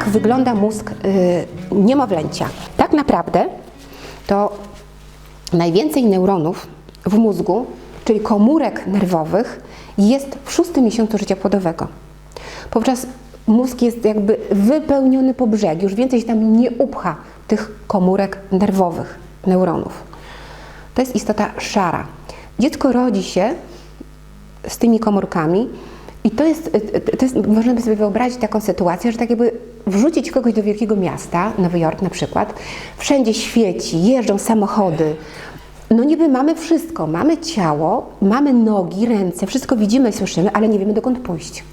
jak wygląda mózg y, niemowlęcia. Tak naprawdę to najwięcej neuronów w mózgu, czyli komórek nerwowych, jest w szóstym miesiącu życia płodowego. Powczas mózg jest jakby wypełniony po brzeg, już więcej się tam nie upcha tych komórek nerwowych, neuronów. To jest istota szara. Dziecko rodzi się z tymi komórkami i to jest, to jest, można by sobie wyobrazić taką sytuację, że tak jakby wrzucić kogoś do wielkiego miasta, Nowy Jork na przykład, wszędzie świeci, jeżdżą samochody, no niby mamy wszystko, mamy ciało, mamy nogi, ręce, wszystko widzimy i słyszymy, ale nie wiemy dokąd pójść,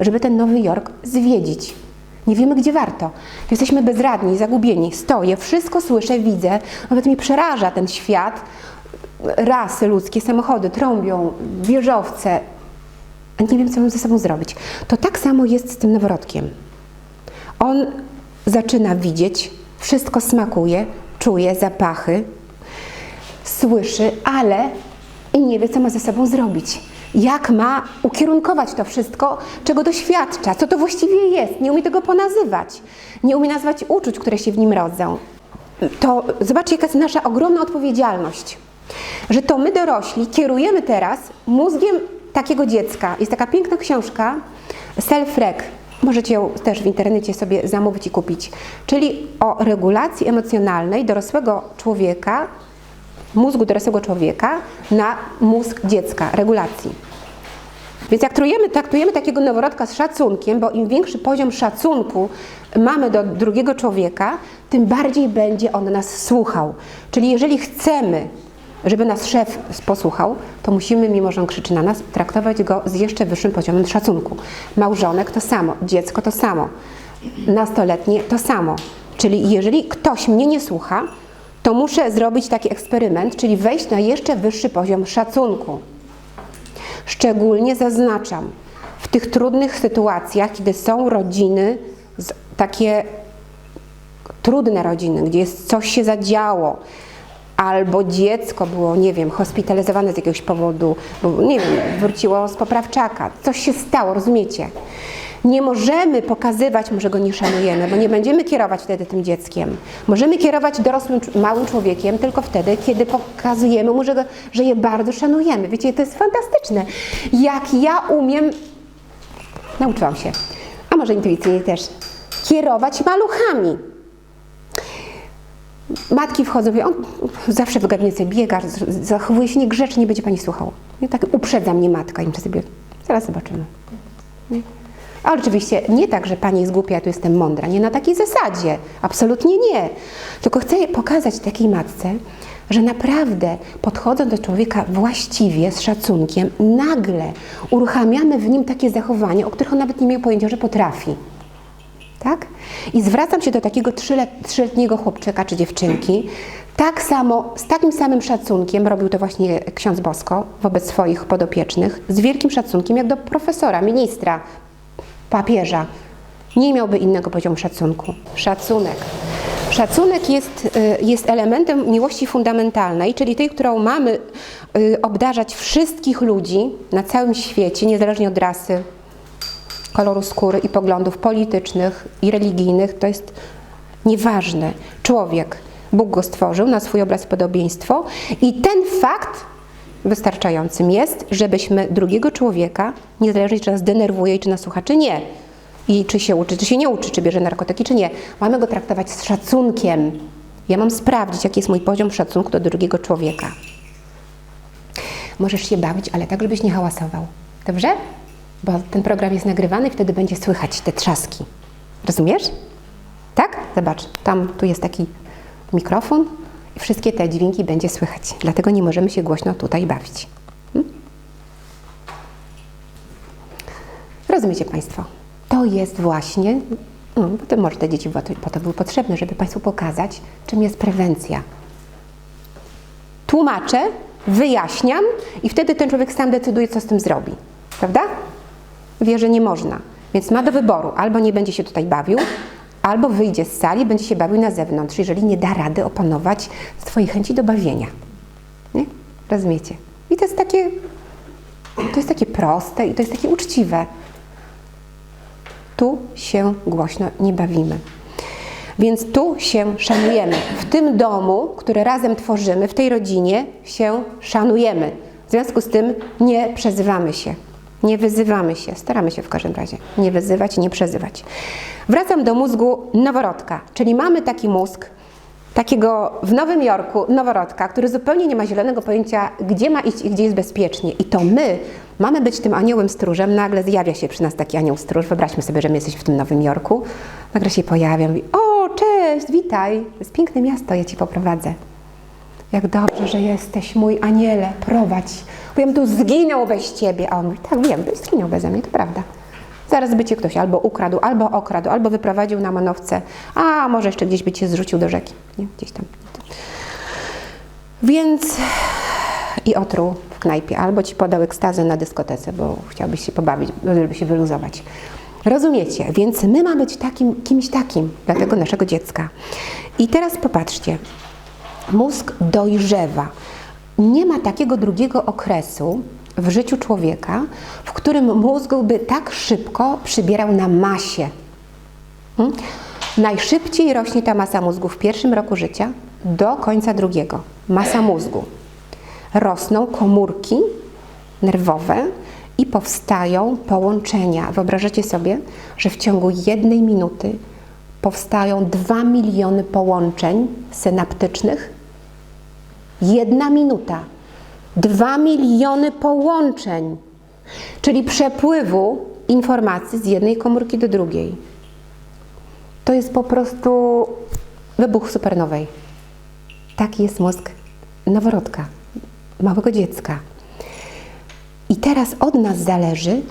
żeby ten Nowy Jork zwiedzić. Nie wiemy, gdzie warto. Jesteśmy bezradni, zagubieni. Stoję, wszystko słyszę, widzę. Nawet mnie przeraża ten świat. Rasy ludzkie, samochody trąbią, wieżowce. Nie wiem, co mam ze sobą zrobić. To tak samo jest z tym noworodkiem. On zaczyna widzieć, wszystko smakuje, czuje zapachy, słyszy, ale nie wie, co ma ze sobą zrobić. Jak ma ukierunkować to wszystko, czego doświadcza, co to właściwie jest. Nie umie tego ponazywać. Nie umie nazwać uczuć, które się w nim rodzą. To zobaczcie, jaka jest nasza ogromna odpowiedzialność. Że to my dorośli kierujemy teraz mózgiem takiego dziecka. Jest taka piękna książka Self-Rec. Możecie ją też w internecie sobie zamówić i kupić. Czyli o regulacji emocjonalnej dorosłego człowieka mózgu dorosłego człowieka na mózg dziecka, regulacji. Więc jak traktujemy, traktujemy takiego noworodka z szacunkiem, bo im większy poziom szacunku mamy do drugiego człowieka, tym bardziej będzie on nas słuchał. Czyli jeżeli chcemy, żeby nas szef posłuchał, to musimy, mimo że on krzyczy na nas, traktować go z jeszcze wyższym poziomem szacunku. Małżonek to samo, dziecko to samo, nastoletnie to samo. Czyli jeżeli ktoś mnie nie słucha, to muszę zrobić taki eksperyment, czyli wejść na jeszcze wyższy poziom szacunku. Szczególnie zaznaczam, w tych trudnych sytuacjach, kiedy są rodziny, takie trudne rodziny, gdzie jest coś się zadziało, albo dziecko było, nie wiem, hospitalizowane z jakiegoś powodu, bo nie wiem, wróciło z poprawczaka, coś się stało, rozumiecie? Nie możemy pokazywać, może go nie szanujemy, bo nie będziemy kierować wtedy tym dzieckiem. Możemy kierować dorosłym, małym człowiekiem tylko wtedy, kiedy pokazujemy mu, że, go, że je bardzo szanujemy. Wiecie, to jest fantastyczne. Jak ja umiem, nauczyłam się, a może intuicyjnie też, kierować maluchami. Matki wchodzą, mówią, on zawsze w gabinecie biega, zachowuje się niegrzecznie, nie będzie pani słuchał. I tak uprzedza mnie matka i sobie, zaraz zobaczymy. Nie? Ale oczywiście nie tak, że pani jest głupia, ja tu jestem mądra. Nie na takiej zasadzie. Absolutnie nie. Tylko chcę pokazać takiej matce, że naprawdę podchodząc do człowieka właściwie, z szacunkiem, nagle uruchamiamy w nim takie zachowania, o których on nawet nie miał pojęcia, że potrafi. Tak? I zwracam się do takiego trzyletniego chłopczyka czy dziewczynki. Tak samo, z takim samym szacunkiem robił to właśnie ksiądz Bosko wobec swoich podopiecznych, z wielkim szacunkiem jak do profesora, ministra, papieża. Nie miałby innego poziomu szacunku. Szacunek. Szacunek jest, y, jest elementem miłości fundamentalnej, czyli tej, którą mamy y, obdarzać wszystkich ludzi na całym świecie, niezależnie od rasy, koloru skóry i poglądów politycznych i religijnych. To jest nieważne. Człowiek, Bóg go stworzył na swój obraz i podobieństwo i ten fakt wystarczającym jest, żebyśmy drugiego człowieka, niezależnie czy nas denerwuje, czy nas słucha, czy nie, i czy się uczy, czy się nie uczy, czy bierze narkotyki, czy nie, mamy go traktować z szacunkiem. Ja mam sprawdzić, jaki jest mój poziom szacunku do drugiego człowieka. Możesz się bawić, ale tak, żebyś nie hałasował. Dobrze? Bo ten program jest nagrywany, wtedy będzie słychać te trzaski. Rozumiesz? Tak? Zobacz, tam tu jest taki mikrofon, i wszystkie te dźwięki będzie słychać. Dlatego nie możemy się głośno tutaj bawić. Hmm? Rozumiecie Państwo? To jest właśnie, no, bo to może te dzieci po to były potrzebne, żeby Państwu pokazać, czym jest prewencja. Tłumaczę, wyjaśniam i wtedy ten człowiek sam decyduje, co z tym zrobi. Prawda? Wie, że nie można. Więc ma do wyboru, albo nie będzie się tutaj bawił, albo wyjdzie z sali, będzie się bawił na zewnątrz, jeżeli nie da rady opanować swojej chęci do bawienia. Nie? Rozumiecie? I to jest takie, to jest takie proste i to jest takie uczciwe. tu się głośno nie bawimy. Więc tu się szanujemy. W tym domu, który razem tworzymy, w tej rodzinie się szanujemy. W związku z tym nie przezywamy się, nie wyzywamy się. Staramy się w każdym razie nie wyzywać nie przezywać. Wracam do mózgu noworodka, czyli mamy taki mózg, takiego w Nowym Jorku noworodka, który zupełnie nie ma zielonego pojęcia, gdzie ma iść i gdzie jest bezpiecznie. I to my mamy być tym aniołem stróżem. Nagle zjawia się przy nas taki anioł stróż. Wyobraźmy sobie, że my jesteśmy w tym Nowym Jorku. Nagle się pojawia, mówi, o cześć, witaj, to jest piękne miasto, ja Ci poprowadzę. Jak dobrze, że jesteś mój aniele, prowadź. Bo tu zginął bez Ciebie. A on mówi, tak wiem, byś zginął beze mnie, to prawda. Zaraz by Cię ktoś albo ukradł, albo okradł, albo wyprowadził na manowce, a może jeszcze gdzieś by Cię zrzucił do rzeki. Nie? Gdzieś tam. Więc i otruł w knajpie, albo Ci podał ekstazę na dyskotece, bo chciałbyś się pobawić, żeby się wyluzować. Rozumiecie? Więc my mamy być takim, kimś takim dla tego naszego dziecka. I teraz popatrzcie. Mózg dojrzewa. Nie ma takiego drugiego okresu w życiu człowieka, w którym mózg by tak szybko przybierał na masie. Hmm? Najszybciej rośnie ta masa mózgu w pierwszym roku życia do końca drugiego. Masa mózgu. Rosną komórki nerwowe i powstają połączenia. Wyobrażacie sobie, że w ciągu jednej minuty powstają 2 miliony połączeń synaptycznych? Jedna minuta. 2 miliony połączeń, czyli przepływu informacji z jednej komórki do drugiej. To jest po prostu wybuch supernowej. Taki jest mózg noworodka, małego dziecka. I teraz od nas zależy,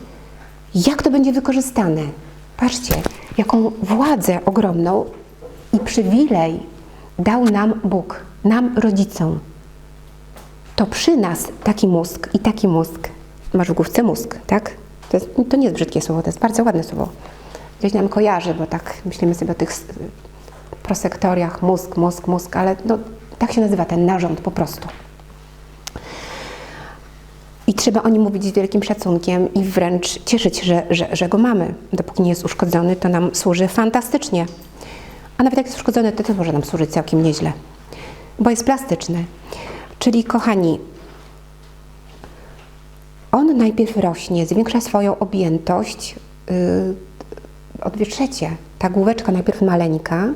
jak to będzie wykorzystane. Patrzcie, jaką władzę ogromną i przywilej dał nam Bóg, nam rodzicom. To przy nas taki mózg i taki mózg, masz w główce mózg, tak? To, jest, to nie jest brzydkie słowo, to jest bardzo ładne słowo. Gdzieś nam kojarzy, bo tak myślimy sobie o tych prosektoriach, mózg, mózg, mózg, ale no, tak się nazywa ten narząd po prostu. I trzeba o nim mówić z wielkim szacunkiem i wręcz cieszyć się, że, że, że go mamy. Dopóki nie jest uszkodzony, to nam służy fantastycznie. A nawet jak jest uszkodzony, to też może nam służyć całkiem nieźle, bo jest plastyczny. Czyli, kochani, on najpierw rośnie, zwiększa swoją objętość yy, o dwie trzecie. Ta główeczka najpierw maleńka,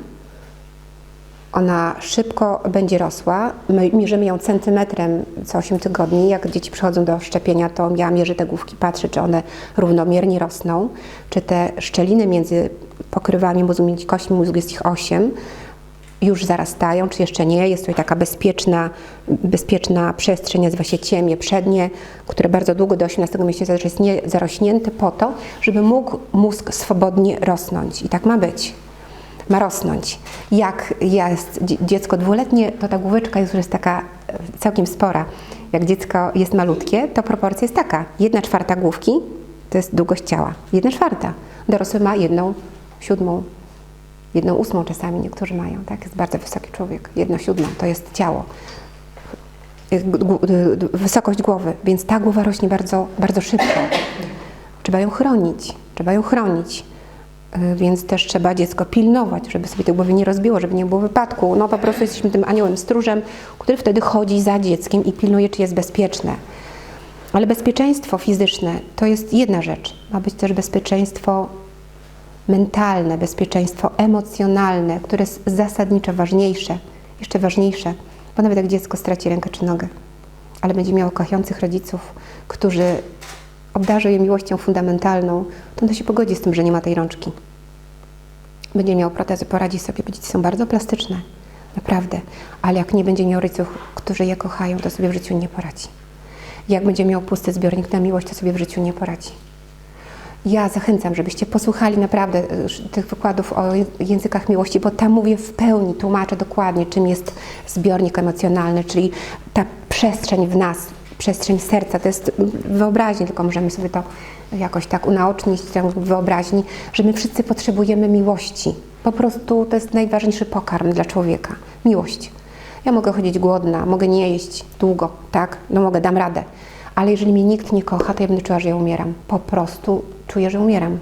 ona szybko będzie rosła. My mierzymy ją centymetrem co 8 tygodni. Jak dzieci przychodzą do szczepienia, to ja mierzę te główki, patrzę, czy one równomiernie rosną, czy te szczeliny między pokrywami mózgu, między kośćmi mózgu jest ich 8, już zarastają, czy jeszcze nie. Jest to taka bezpieczna, bezpieczna przestrzeń, nazywa się ciemię przednie, które bardzo długo do 18 miesiąca jest nie zarośnięte po to, żeby mógł mózg swobodnie rosnąć. I tak ma być ma rosnąć. Jak jest dziecko dwuletnie, to ta główeczka już jest taka całkiem spora. Jak dziecko jest malutkie, to proporcja jest taka. Jedna czwarta główki to jest długość ciała. Jedna czwarta. Dorosły ma jedną siódmą, jedną ósmą czasami niektórzy mają. Tak? Jest bardzo wysoki człowiek. Jedno siódmą to jest ciało. Wysokość głowy, więc ta głowa rośnie bardzo, bardzo szybko. Trzeba ją chronić. Trzeba ją chronić więc też trzeba dziecko pilnować, żeby sobie tej głowy nie rozbiło, żeby nie było wypadku. No po prostu jesteśmy tym aniołem stróżem, który wtedy chodzi za dzieckiem i pilnuje, czy jest bezpieczne. Ale bezpieczeństwo fizyczne to jest jedna rzecz. Ma być też bezpieczeństwo mentalne, bezpieczeństwo emocjonalne, które jest zasadniczo ważniejsze, jeszcze ważniejsze, bo nawet jak dziecko straci rękę czy nogę, ale będzie miało kochających rodziców, którzy obdarzą je miłością fundamentalną, to on się pogodzi z tym, że nie ma tej rączki. Będzie miał protezy, poradzi sobie, bo dzieci są bardzo plastyczne, naprawdę. Ale jak nie będzie miał rodziców, którzy je kochają, to sobie w życiu nie poradzi. Jak będzie miał pusty zbiornik na miłość, to sobie w życiu nie poradzi. Ja zachęcam, żebyście posłuchali naprawdę y, tych wykładów o językach miłości, bo tam mówię w pełni, tłumaczę dokładnie, czym jest zbiornik emocjonalny, czyli ta przestrzeń w nas, przestrzeń serca. To jest wyobraźnia, tylko możemy sobie to jakoś tak unaocznić wyobraźni, że my wszyscy potrzebujemy miłości. Po prostu to jest najważniejszy pokarm dla człowieka. Miłość. Ja mogę chodzić głodna, mogę nie jeść długo, tak? No mogę, dam radę. Ale jeżeli mnie nikt nie kocha, to ja będę czuła, że ja umieram. Po prostu czuję, że umieram.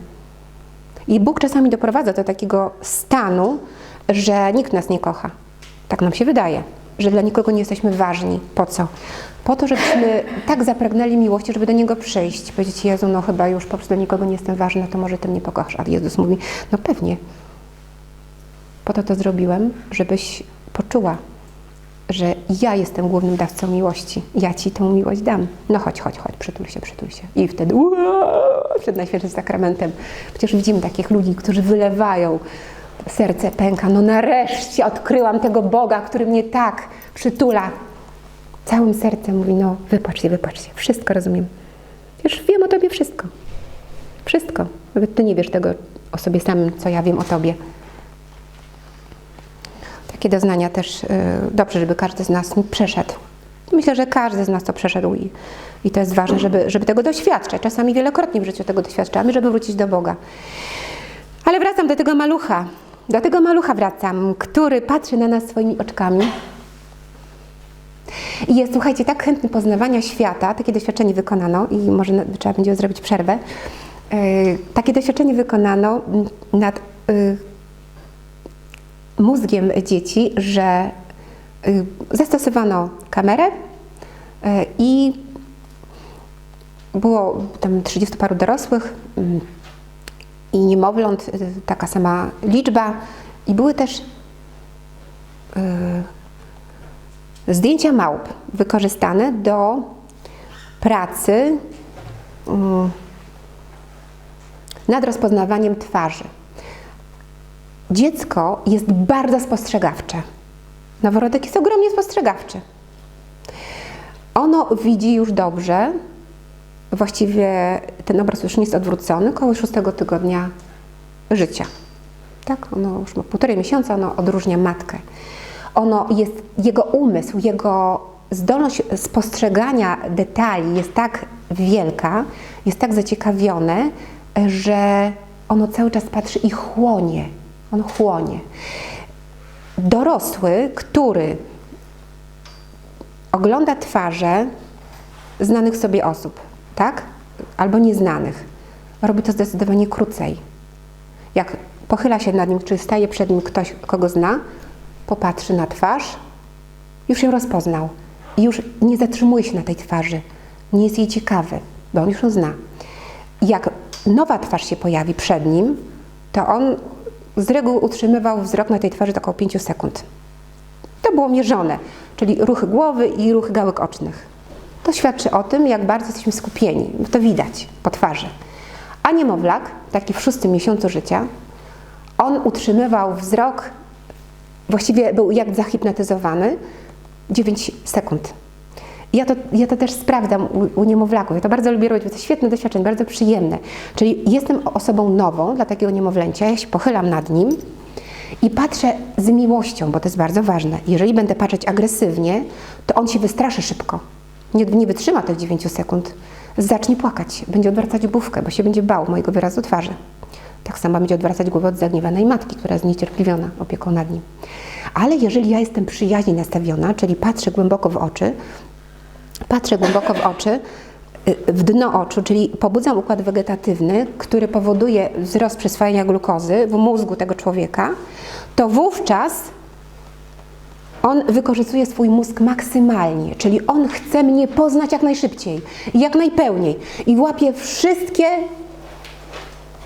I Bóg czasami doprowadza do takiego stanu, że nikt nas nie kocha. Tak nam się wydaje, że dla nikogo nie jesteśmy ważni. Po co? Po to, żebyśmy tak zapragnęli miłości, żeby do Niego przyjść. Powiedzieć, Jezu, no chyba już po prostu dla nikogo nie jestem ważna, to może Ty mnie pokochasz. A Jezus mówi, no pewnie. Po to to zrobiłem, żebyś poczuła, że ja jestem głównym dawcą miłości. Ja Ci tę miłość dam. No chodź, chodź, chodź, przytul się, przytul się. I wtedy uaa, przed Najświętszym Sakramentem. Przecież widzimy takich ludzi, którzy wylewają, serce pęka. No nareszcie odkryłam tego Boga, który mnie tak przytula. Całym sercem mówi, no wypłacz się, się. Wszystko rozumiem. Już wiem o Tobie wszystko. Wszystko. Nawet Ty nie wiesz tego o sobie samym, co ja wiem o Tobie. Takie doznania też y, dobrze, żeby każdy z nas przeszedł. Myślę, że każdy z nas to przeszedł i, i to jest ważne, żeby, żeby tego doświadczać. Czasami wielokrotnie w życiu tego doświadczamy, żeby wrócić do Boga. Ale wracam do tego malucha. Do tego malucha wracam, który patrzy na nas swoimi oczkami. I jest, słuchajcie, tak chętny poznawania świata, takie doświadczenie wykonano i może trzeba będzie zrobić przerwę. Yy, takie doświadczenie wykonano nad yy, mózgiem dzieci, że y, zastosowano kamerę y, i było tam 30 paru dorosłych mm, i niemowląt, y, taka sama liczba i były też zdjęcia małp wykorzystane do pracy mm, nad rozpoznawaniem twarzy. Dziecko jest bardzo spostrzegawcze. Noworodek jest ogromnie spostrzegawczy. Ono widzi już dobrze, właściwie ten obraz już nie jest odwrócony, koło szóstego tygodnia życia. Tak, ono już ma półtorej miesiąca, ono odróżnia matkę. Ono jest, jego umysł, jego zdolność spostrzegania detali jest tak wielka, jest tak zaciekawione, że ono cały czas patrzy i chłonie on chłonie. Dorosły, który ogląda twarze znanych sobie osób, tak? Albo nieznanych, robi to zdecydowanie krócej. Jak pochyla się nad nim, czy staje przed nim ktoś, kogo zna, popatrzy na twarz, już ją rozpoznał i już nie zatrzymuje się na tej twarzy, nie jest jej ciekawy, bo on już ją zna. Jak nowa twarz się pojawi przed nim, to on z reguły utrzymywał wzrok na tej twarzy około 5 sekund. To było mierzone, czyli ruchy głowy i ruchy gałek ocznych. To świadczy o tym, jak bardzo jesteśmy skupieni. To widać po twarzy. A niemowlak, taki w szóstym miesiącu życia, on utrzymywał wzrok, właściwie był jak zahipnotyzowany, 9 sekund. Ja to, ja to też sprawdzam u, u niemowlaków. Ja to bardzo lubię robić, bo to świetne doświadczenie, bardzo przyjemne. Czyli jestem osobą nową dla takiego niemowlęcia, ja się pochylam nad nim i patrzę z miłością, bo to jest bardzo ważne. Jeżeli będę patrzeć agresywnie, to on się wystraszy szybko. Nie, nie wytrzyma tych 9 sekund. Zacznie płakać, będzie odwracać główkę, bo się będzie bał mojego wyrazu twarzy. Tak samo będzie odwracać głowę od zagniewanej matki, która jest niecierpliwiona opieką nad nim. Ale jeżeli ja jestem przyjaźnie nastawiona, czyli patrzę głęboko w oczy, Patrzę głęboko w oczy, w dno oczu, czyli pobudzam układ wegetatywny, który powoduje wzrost przyswajania glukozy w mózgu tego człowieka, to wówczas on wykorzystuje swój mózg maksymalnie, czyli on chce mnie poznać jak najszybciej jak najpełniej i łapie wszystkie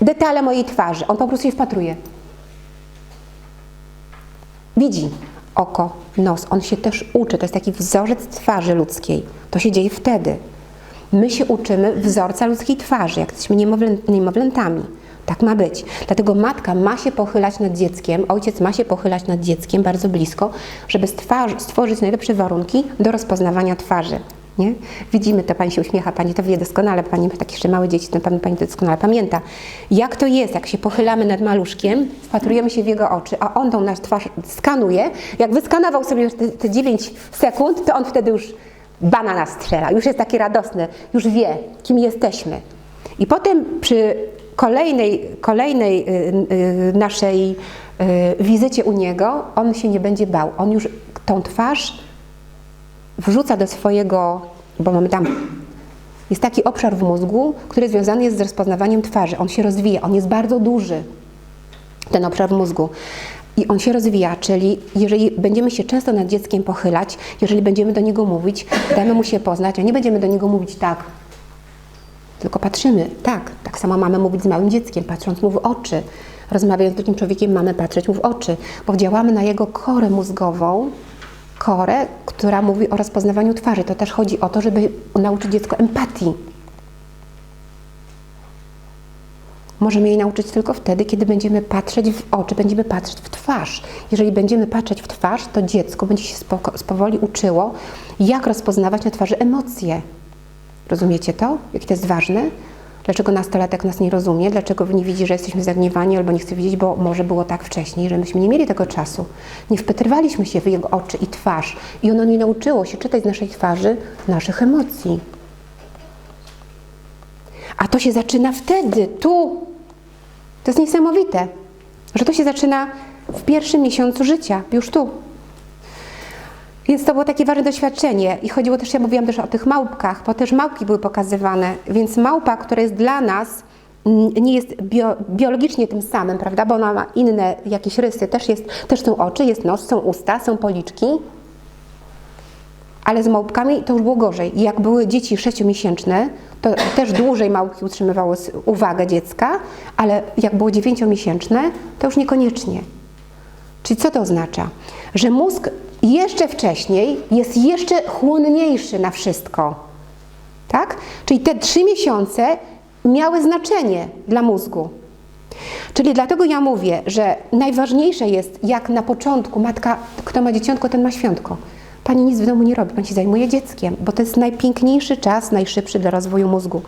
detale mojej twarzy. On po prostu je wpatruje. Widzi oko, nos. On się też uczy. To jest taki wzorzec twarzy ludzkiej. To się dzieje wtedy. My się uczymy wzorca ludzkiej twarzy, jak jesteśmy niemowlętami. Tak ma być. Dlatego matka ma się pochylać nad dzieckiem, ojciec ma się pochylać nad dzieckiem bardzo blisko, żeby stworzyć najlepsze warunki do rozpoznawania twarzy. Nie? Widzimy to, Pani się uśmiecha, Pani to wie doskonale, Pani ma takie jeszcze małe dzieci, to pewno Pani to doskonale pamięta. Jak to jest, jak się pochylamy nad maluszkiem, wpatrujemy się w jego oczy, a on tą nasz twarz skanuje. Jak wyskanował sobie te, te 9 sekund, to on wtedy już banana strzela, już jest taki radosny, już wie, kim jesteśmy. I potem przy kolejnej, kolejnej y, y, naszej y, wizycie u niego, on się nie będzie bał. On już tą twarz wrzuca do swojego, bo mamy tam Jest taki obszar w mózgu, który związany jest z rozpoznawaniem twarzy. On się rozwija, on jest bardzo duży, ten obszar w mózgu. I on się rozwija, czyli jeżeli będziemy się często nad dzieckiem pochylać, jeżeli będziemy do niego mówić, damy mu się poznać, a nie będziemy do niego mówić tak, tylko patrzymy, tak, tak samo mamy mówić z małym dzieckiem, patrząc mu w oczy. Rozmawiając z drugim człowiekiem, mamy patrzeć mu w oczy, bo działamy na jego korę mózgową, korę, która mówi o rozpoznawaniu twarzy. To też chodzi o to, żeby nauczyć dziecko empatii. Możemy jej nauczyć tylko wtedy, kiedy będziemy patrzeć w oczy, będziemy patrzeć w twarz. Jeżeli będziemy patrzeć w twarz, to dziecko będzie się powoli uczyło, jak rozpoznawać na twarzy emocje. Rozumiecie to? Jakie to jest ważne? Dlaczego nastolatek nas nie rozumie? Dlaczego nie widzi, że jesteśmy zagniewani albo nie chce widzieć, bo może było tak wcześniej, że myśmy nie mieli tego czasu. Nie wpatrywaliśmy się w jego oczy i twarz i ono nie nauczyło się czytać z naszej twarzy naszych emocji. A to się zaczyna wtedy, tu. To jest niesamowite, że to się zaczyna w pierwszym miesiącu życia, już tu. Więc to było takie ważne doświadczenie i chodziło też, ja mówiłam też o tych małpkach, bo też małpki były pokazywane, więc małpa, która jest dla nas, mm, nie jest bio, biologicznie tym samym, prawda, bo ona ma inne jakieś rysy, też, jest, też są oczy, jest nos, są usta, są policzki, ale z małpkami to już było gorzej. Jak były dzieci sześciomiesięczne, to też dłużej małpki utrzymywały s- uwagę dziecka, ale jak było dziewięciomiesięczne, to już niekoniecznie. Czyli co to oznacza? Że mózg jeszcze wcześniej jest jeszcze chłonniejszy na wszystko. Tak? Czyli te trzy miesiące miały znaczenie dla mózgu. Czyli dlatego ja mówię, że najważniejsze jest, jak na początku matka, kto ma dzieciątko, ten ma świątko. Pani nic w domu nie robi, pani się zajmuje dzieckiem, bo to jest najpiękniejszy czas, najszybszy dla rozwoju mózgu.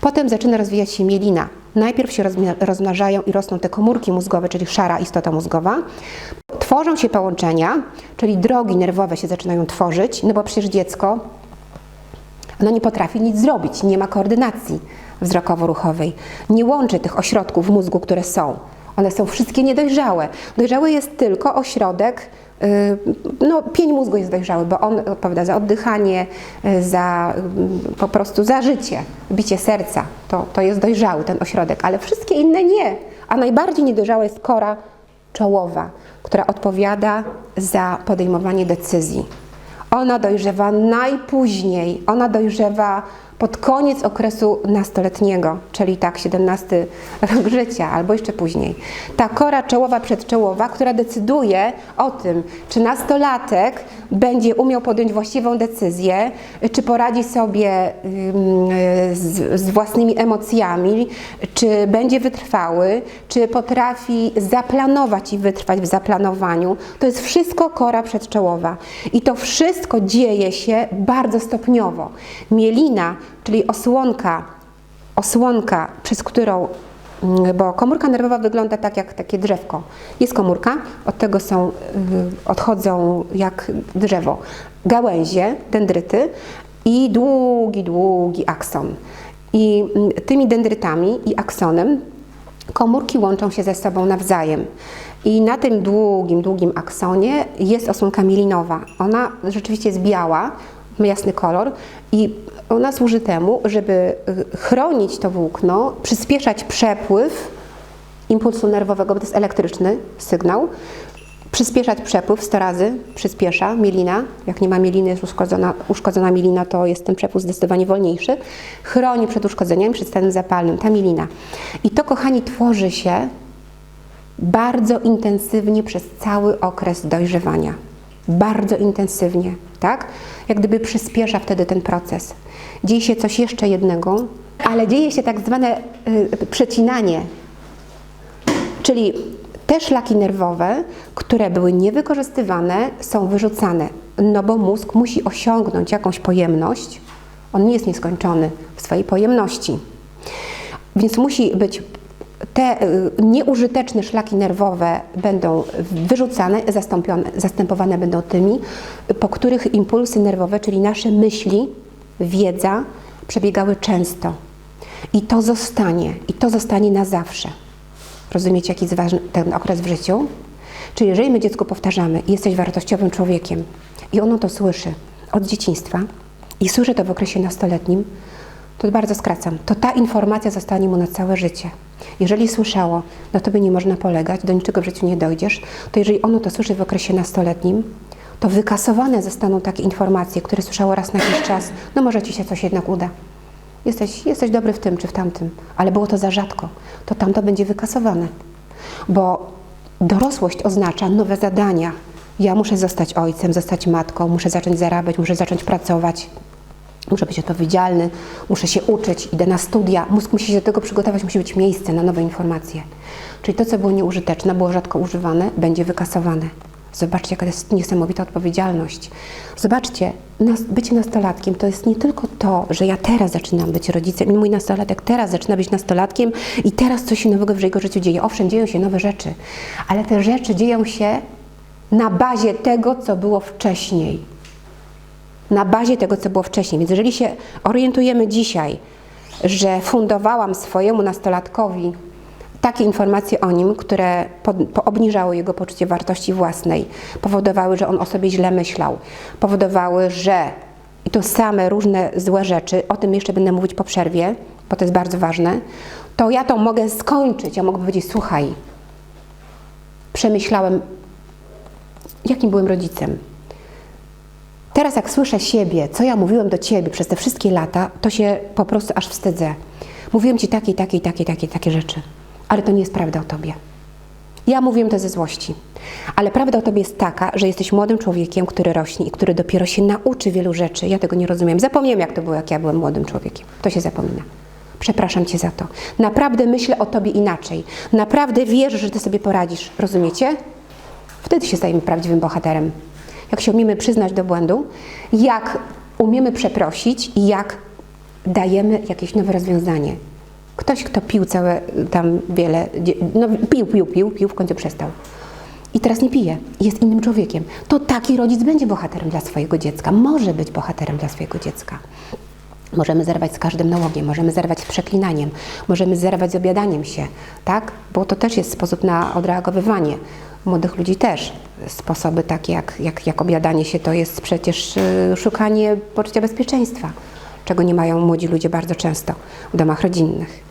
Potem zaczyna rozwijać się mielina. Najpierw się rozmnażają i rosną te komórki mózgowe, czyli szara istota mózgowa. Tworzą się połączenia, czyli drogi nerwowe się zaczynają tworzyć, no bo przecież dziecko ono nie potrafi nic zrobić, nie ma koordynacji wzrokowo-ruchowej, nie łączy tych ośrodków w mózgu, które są. One są wszystkie niedojrzałe. Dojrzały jest tylko ośrodek, no pień mózgu jest dojrzały, bo on odpowiada za oddychanie, yy, za yy, po prostu za życie, bicie serca. To, to jest dojrzały ten ośrodek, ale wszystkie inne nie. A najbardziej niedojrzała jest kora czołowa, która odpowiada za podejmowanie decyzji. Ona dojrzewa najpóźniej, ona dojrzewa pod koniec okresu nastoletniego, czyli tak 17 rok życia albo jeszcze później. Ta kora czołowa przedczołowa, która decyduje o tym, czy nastolatek będzie umiał podjąć właściwą decyzję, czy poradzi sobie z, z własnymi emocjami, czy będzie wytrwały, czy potrafi zaplanować i wytrwać w zaplanowaniu. To jest wszystko kora przedczołowa. I to wszystko dzieje się bardzo stopniowo. Mielina, czyli osłonka, osłonka, przez którą mm, bo komórka nerwowa wygląda tak jak takie drzewko. Jest komórka, od tego są, y, odchodzą jak drzewo gałęzie, dendryty i długi, długi akson. I mm, tymi dendrytami i aksonem komórki łączą się ze sobą nawzajem. I na tym długim, długim aksonie jest osłonka mielinowa. Ona rzeczywiście jest biała, ma jasny kolor i ona służy temu, żeby y, chronić to włókno, przyspieszać przepływ impulsu nerwowego, bo to jest elektryczny sygnał, przyspieszać przepływ 100 razy, przyspiesza mielina. Jak nie ma mieliny, jest uszkodzona, uszkodzona mielina, to jest ten przepływ zdecydowanie wolniejszy. Chroni przed uszkodzeniem, przed stanem zapalnym, ta mielina. I to, kochani, tworzy się bardzo intensywnie przez cały okres dojrzewania. Bardzo intensywnie, tak? Jak gdyby przyspiesza wtedy ten proces. Dzieje się coś jeszcze jednego, ale dzieje się tak zwane y, przecinanie Czyli te szlaki nerwowe, które były niewykorzystywane, są wyrzucane, no bo mózg musi osiągnąć jakąś pojemność. On nie jest nieskończony w swojej pojemności. Więc musi być te y, nieużyteczne szlaki nerwowe będą wyrzucane, zastępowane będą tymi, po których impulsy nerwowe, czyli nasze myśli, wiedza przebiegały często. I to zostanie, i to zostanie na zawsze. Rozumiecie, jaki jest ważny ten okres w życiu? Czyli jeżeli my dziecku powtarzamy, jesteś wartościowym człowiekiem i ono to słyszy od dzieciństwa i słyszy to w okresie nastoletnim, to bardzo skracam, to ta informacja zostanie mu na całe życie. Jeżeli słyszało, na tobie nie można polegać, do niczego w życiu nie dojdziesz, to jeżeli ono to słyszy w okresie nastoletnim, to wykasowane zostaną takie informacje, które słyszało raz na jakiś czas, no może ci się coś jednak uda. Jesteś, jesteś dobry w tym czy w tamtym, ale było to za rzadko, to tamto będzie wykasowane. Bo dorosłość oznacza nowe zadania. Ja muszę zostać ojcem, zostać matką, muszę zacząć zarabiać, muszę zacząć pracować, muszę być odpowiedzialny, muszę się uczyć, idę na studia, mózg musi się do tego przygotować, musi być miejsce na nowe informacje. Czyli to, co było nieużyteczne, było rzadko używane, będzie wykasowane. Zobaczcie, jaka to jest niesamowita odpowiedzialność. Zobaczcie, nas, bycie nastolatkiem to jest nie tylko to, że ja teraz zaczynam być rodzicem i mój nastolatek teraz zaczyna być nastolatkiem i teraz coś się nowego w jego życiu dzieje. Owszem, dzieją się nowe rzeczy, ale te rzeczy dzieją się na bazie tego, co było wcześniej. Na bazie tego, co było wcześniej. Więc jeżeli się orientujemy dzisiaj, że fundowałam swojemu nastolatkowi takie informacje o nim, które pod, po, obniżały jego poczucie wartości własnej, powodowały, że on o sobie źle myślał, powodowały, że i to same różne złe rzeczy, o tym jeszcze będę mówić po przerwie, bo to jest bardzo ważne, to ja to mogę skończyć. Ja mogę powiedzieć, słuchaj, przemyślałem, jakim byłem rodzicem. Teraz jak słyszę siebie, co ja mówiłem do Ciebie przez te wszystkie lata, to się po prostu aż wstydzę. Mówiłem Ci takie, takie, takie, takie, takie rzeczy ale to nie jest prawda o tobie. Ja mówię to ze złości, ale prawda o tobie jest taka, że jesteś młodym człowiekiem, który rośnie i który dopiero się nauczy wielu rzeczy. Ja tego nie rozumiem. Zapomniałem, jak to było, jak ja byłem młodym człowiekiem. To się zapomina. Przepraszam cię za to. Naprawdę myślę o tobie inaczej. Naprawdę wierzę, że ty sobie poradzisz. Rozumiecie? Wtedy się stajemy prawdziwym bohaterem. Jak się umiemy przyznać do błędu, jak umiemy przeprosić i jak dajemy jakieś nowe rozwiązanie. Ktoś, kto pił całe tam wiele, no pił, pił, pił, pił, w końcu przestał. I teraz nie pije, jest innym człowiekiem. To taki rodzic będzie bohaterem dla swojego dziecka, może być bohaterem dla swojego dziecka. Możemy zerwać z każdym nałogiem, możemy zerwać z przeklinaniem, możemy zerwać z obiadaniem się, tak? Bo to też jest sposób na odreagowywanie. Młodych ludzi też sposoby takie jak, jak, jak obiadanie się to jest przecież y, szukanie poczucia bezpieczeństwa, czego nie mają młodzi ludzie bardzo często w domach rodzinnych.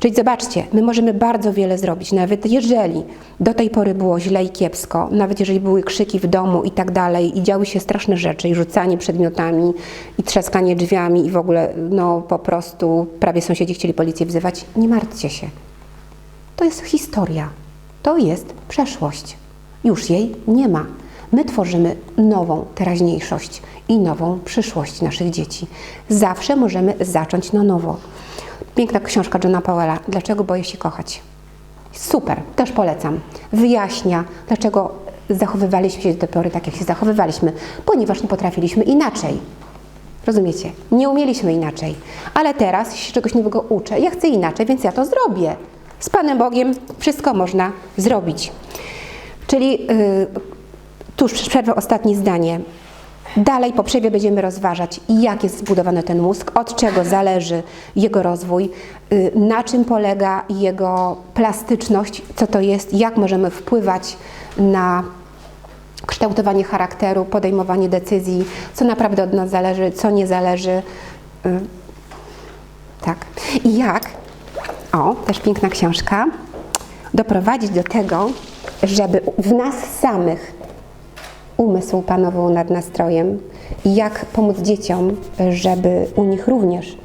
Czyli zobaczcie, my możemy bardzo wiele zrobić, nawet jeżeli do tej pory było źle i kiepsko, nawet jeżeli były krzyki w domu i tak dalej, i działy się straszne rzeczy, i rzucanie przedmiotami, i trzaskanie drzwiami, i w ogóle, no po prostu prawie sąsiedzi chcieli policję wzywać, nie martwcie się. To jest historia, to jest przeszłość. Już jej nie ma. My tworzymy nową teraźniejszość i nową przyszłość naszych dzieci. Zawsze możemy zacząć na nowo. Piękna książka Johna Powella. Dlaczego boję się kochać? Super, też polecam. Wyjaśnia, dlaczego zachowywaliśmy się do pory tak, jak się zachowywaliśmy, ponieważ nie potrafiliśmy inaczej. Rozumiecie? Nie umieliśmy inaczej. Ale teraz się czegoś nowego uczę. Ja chcę inaczej, więc ja to zrobię. Z Panem Bogiem wszystko można zrobić. Czyli yy, tuż przerwę ostatnie zdanie. Dalej po przerwie będziemy rozważać, jak jest zbudowany ten mózg, od czego zależy jego rozwój, y, na czym polega jego plastyczność, co to jest, jak możemy wpływać na kształtowanie charakteru, podejmowanie decyzji, co naprawdę od nas zależy, co nie zależy. Y, tak. I jak, o, też piękna książka, doprowadzić do tego, żeby w nas samych umysł panował nad nastrojem i jak pomóc dzieciom, żeby u nich również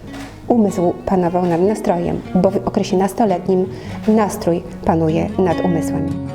umysł panował nad nastrojem, bo w okresie nastoletnim nastrój panuje nad umysłem.